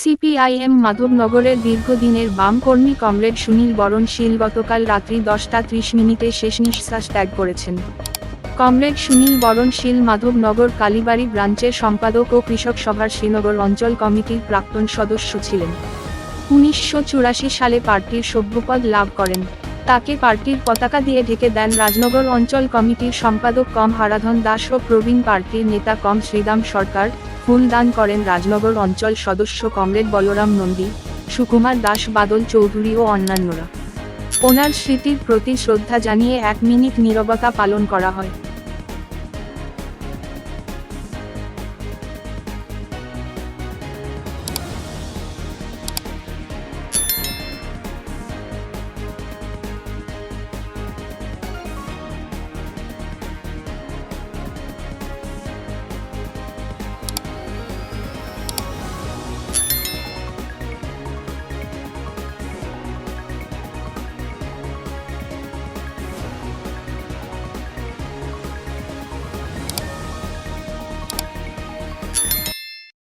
CPIM মাধবনগরের দীর্ঘদিনের বাম কর্মী কমরেড সুনীল বরণশীল গতকাল রাত্রি দশটা ত্রিশ মিনিটে শেষ নিঃশ্বাস ত্যাগ করেছেন। কমরেড সুনীল বরণশীল মাধবনগর কালীবাড়ি ব্রাঞ্চের সম্পাদক ও কৃষক সভার শ্রীনগর অঞ্চল কমিটির প্রাক্তন সদস্য ছিলেন। উনিশশো চুরাশি সালে পার্টির সভ্যপদ লাভ করেন। তাকে পার্টির পতাকা দিয়ে ঢেকে দেন রাজনগর অঞ্চল কমিটির সম্পাদক কম হারাধন দাস ও প্রবীণ পার্টির নেতা কম শ্রীদাম সরকার ফুল দান করেন রাজনগর অঞ্চল সদস্য কমরেড বলরাম নন্দী, সুকুমার দাস বাদল চৌধুরী ও অন্যান্যরা। ওনার স্মৃতির প্রতি শ্রদ্ধা জানিয়ে এক মিনিট নীরবতা পালন করা হয়।